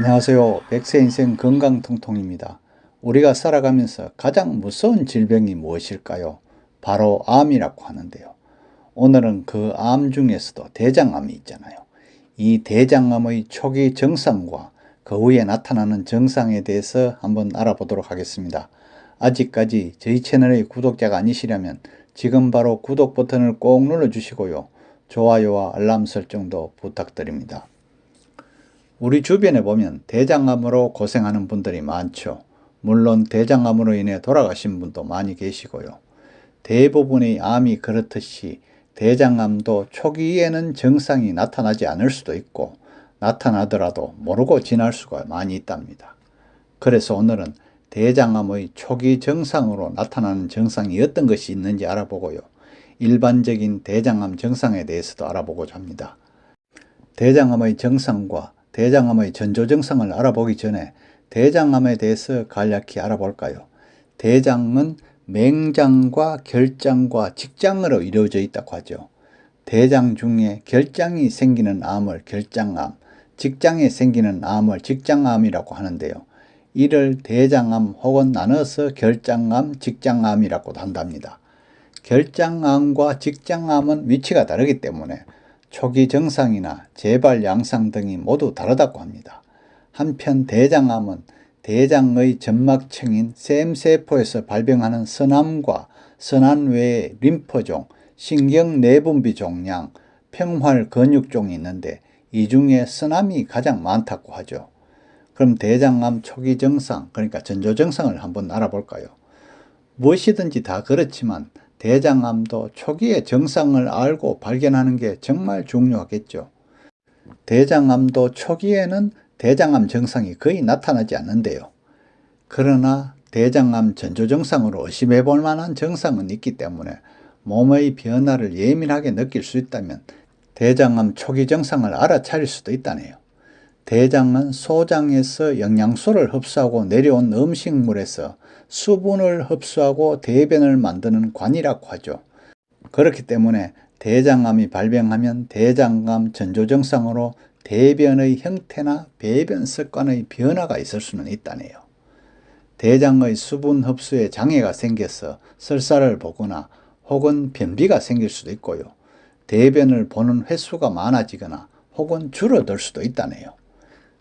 안녕하세요. 백세 인생 건강통통입니다. 우리가 살아가면서 가장 무서운 질병이 무엇일까요? 바로 암이라고 하는데요. 오늘은 그 암 중에서도 대장암이 있잖아요. 이 대장암의 초기 증상과 그 후에 나타나는 증상에 대해서 한번 알아보도록 하겠습니다. 아직까지 저희 채널의 구독자가 아니시려면 지금 바로 구독 버튼을 꼭 눌러주시고요. 좋아요와 알람 설정도 부탁드립니다. 우리 주변에 보면 대장암으로 고생하는 분들이 많죠. 물론 대장암으로 인해 돌아가신 분도 많이 계시고요. 대부분의 암이 그렇듯이 대장암도 초기에는 증상이 나타나지 않을 수도 있고 나타나더라도 모르고 지날 수가 많이 있답니다. 그래서 오늘은 대장암의 초기 증상으로 나타나는 증상이 어떤 것이 있는지 알아보고요. 일반적인 대장암 증상에 대해서도 알아보고자 합니다. 대장암의 증상과 대장암의 전조 증상을 알아보기 전에 대장암에 대해서 간략히 알아볼까요? 대장은 맹장과 결장과 직장으로 이루어져 있다고 하죠. 대장 중에 결장이 생기는 암을 결장암, 직장에 생기는 암을 직장암이라고 하는데요. 이를 대장암 혹은 나눠서 결장암, 직장암이라고 한답니다. 결장암과 직장암은 위치가 다르기 때문에 초기 증상이나 재발 양상 등이 모두 다르다고 합니다. 한편 대장암은 대장의 점막층인 샘세포에서 발병하는 선암과 선암 외의 림프종, 신경 내분비 종양, 평활 근육종이 있는데 이 중에 선암이 가장 많다고 하죠. 그럼 대장암 초기 증상, 그러니까 전조 증상을 한번 알아볼까요? 무엇이든지 다 그렇지만 대장암도 초기의 증상을 알고 발견하는 게 정말 중요하겠죠. 대장암도 초기에는 대장암 증상이 거의 나타나지 않는데요. 그러나 대장암 전조 증상으로 의심해 볼 만한 증상은 있기 때문에 몸의 변화를 예민하게 느낄 수 있다면 대장암 초기 증상을 알아차릴 수도 있다네요. 대장은 소장에서 영양소를 흡수하고 내려온 음식물에서 수분을 흡수하고 대변을 만드는 관이라고 하죠. 그렇기 때문에 대장암이 발병하면 대장암 전조 증상으로 대변의 형태나 배변 습관의 변화가 있을 수는 있다네요. 대장의 수분 흡수에 장애가 생겨서 설사를 보거나 혹은 변비가 생길 수도 있고요. 대변을 보는 횟수가 많아지거나 혹은 줄어들 수도 있다네요.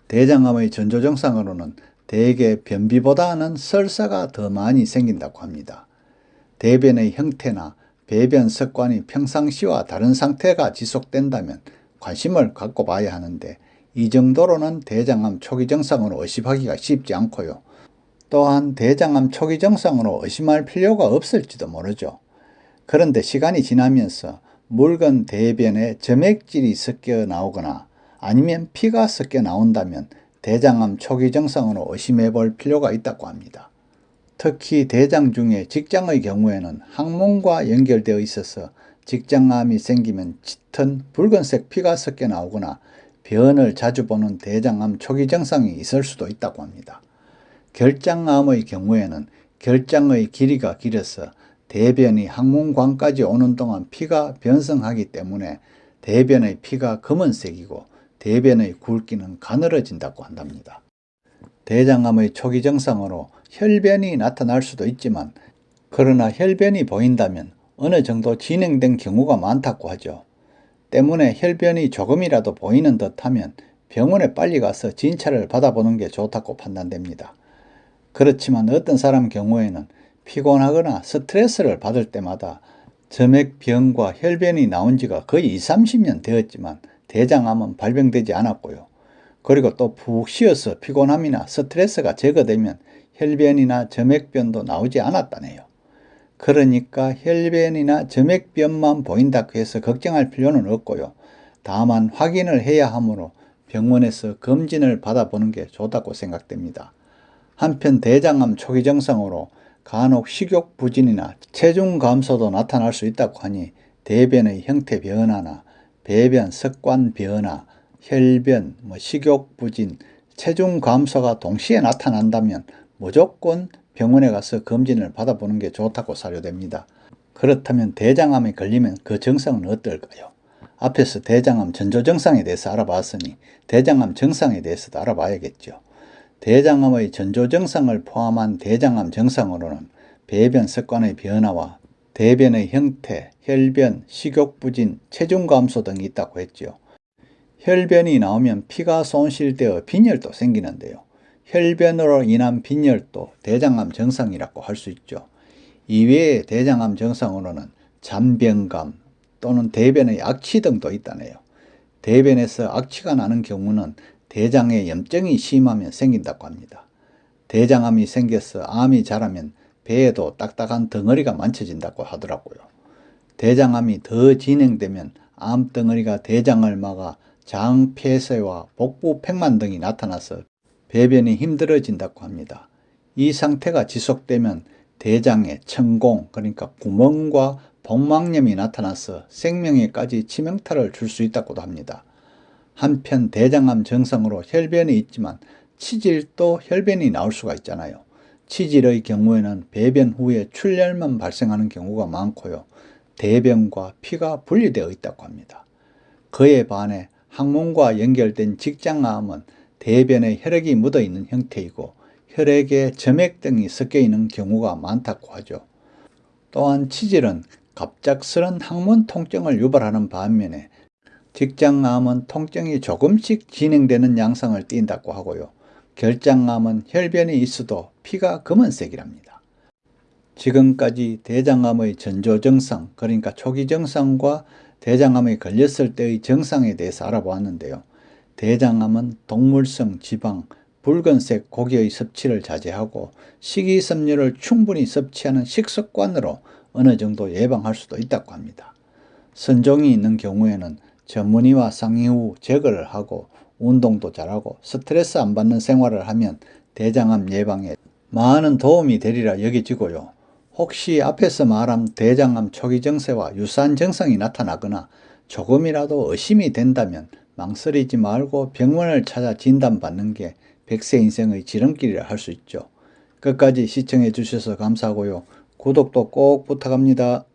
대장암의 전조 증상으로는 대개 변비보다는 설사가 더 많이 생긴다고 합니다. 대변의 형태나 배변 습관이 평상시와 다른 상태가 지속된다면 관심을 갖고 봐야 하는데 이 정도로는 대장암 초기 증상으로 의심하기가 쉽지 않고요. 또한 대장암 초기 증상으로 의심할 필요가 없을지도 모르죠. 그런데 시간이 지나면서 묽은 대변에 점액질이 섞여 나오거나 아니면 피가 섞여 나온다면 대장암 초기 증상으로 의심해 볼 필요가 있다고 합니다. 특히 대장 중에 직장의 경우에는 항문과 연결되어 있어서 직장암이 생기면 짙은 붉은색 피가 섞여 나오거나 변을 자주 보는 대장암 초기 증상이 있을 수도 있다고 합니다. 결장암의 경우에는 결장의 길이가 길어서 대변이 항문관까지 오는 동안 피가 변성하기 때문에 대변의 피가 검은색이고 대변의 굵기는 가늘어진다고 한답니다. 대장암의 초기 증상으로 혈변이 나타날 수도 있지만 그러나 혈변이 보인다면 어느 정도 진행된 경우가 많다고 하죠. 때문에 혈변이 조금이라도 보이는 듯 하면 병원에 빨리 가서 진찰을 받아보는 게 좋다고 판단됩니다. 그렇지만 어떤 사람 경우에는 피곤하거나 스트레스를 받을 때마다 점액병과 혈변이 나온 지가 거의 20, 30년 되었지만 대장암은 발병되지 않았고요. 그리고 또 푹 쉬어서 피곤함이나 스트레스가 제거되면 혈변이나 점액변도 나오지 않았다네요. 그러니까 혈변이나 점액변만 보인다고 해서 걱정할 필요는 없고요. 다만 확인을 해야 하므로 병원에서 검진을 받아보는 게 좋다고 생각됩니다. 한편 대장암 초기 증상으로 간혹 식욕 부진이나 체중 감소도 나타날 수 있다고 하니 대변의 형태 변화나 배변 습관 변화, 혈변, 뭐 식욕 부진, 체중 감소가 동시에 나타난다면 무조건 병원에 가서 검진을 받아보는 게 좋다고 사료됩니다. 그렇다면 대장암에 걸리면 그 증상은 어떨까요? 앞에서 대장암 전조 증상에 대해서 알아봤으니 대장암 증상에 대해서도 알아봐야겠죠. 대장암의 전조 증상을 포함한 대장암 증상으로는 배변 습관의 변화와 대변의 형태, 혈변, 식욕부진, 체중 감소 등이 있다고 했죠. 혈변이 나오면 피가 손실되어 빈혈도 생기는데요. 혈변으로 인한 빈혈도 대장암 증상이라고 할 수 있죠. 이외에 대장암 증상으로는 잔변감 또는 대변의 악취 등도 있다네요. 대변에서 악취가 나는 경우는 대장에 염증이 심하면 생긴다고 합니다. 대장암이 생겨서 암이 자라면 배에도 딱딱한 덩어리가 만쳐진다고 하더라고요. 대장암이 더 진행되면 암 덩어리가 대장을 막아 장 폐쇄와 복부 팽만 등이 나타나서 배변이 힘들어진다고 합니다. 이 상태가 지속되면 대장에 천공 그러니까 구멍과 복막염이 나타나서 생명에까지 치명타를 줄 수 있다고도 합니다. 한편 대장암 증상으로 혈변이 있지만 치질도 혈변이 나올 수가 있잖아요. 치질의 경우에는 배변 후에 출혈만 발생하는 경우가 많고요. 대변과 피가 분리되어 있다고 합니다. 그에 반해 항문과 연결된 직장암은 대변에 혈액이 묻어 있는 형태이고 혈액에 점액 등이 섞여 있는 경우가 많다고 하죠. 또한 치질은 갑작스런 항문 통증을 유발하는 반면에 직장암은 통증이 조금씩 진행되는 양상을 띈다고 하고요. 결장암은 혈변이 있어도 피가 검은색이랍니다. 지금까지 대장암의 전조 증상, 그러니까 초기 증상과 대장암에 걸렸을 때의 증상에 대해서 알아보았는데요. 대장암은 동물성 지방, 붉은색 고기의 섭취를 자제하고 식이섬유를 충분히 섭취하는 식습관으로 어느 정도 예방할 수도 있다고 합니다. 선종이 있는 경우에는 전문의와 상의 후 제거를 하고 운동도 잘하고 스트레스 안 받는 생활을 하면 대장암 예방에 많은 도움이 되리라 여겨지고요. 혹시 앞에서 말한 대장암 초기 증세와 유사한 증상이 나타나거나 조금이라도 의심이 된다면 망설이지 말고 병원을 찾아 진단받는 게 백세 인생의 지름길이라 할 수 있죠. 끝까지 시청해 주셔서 감사하고요. 구독도 꼭 부탁합니다.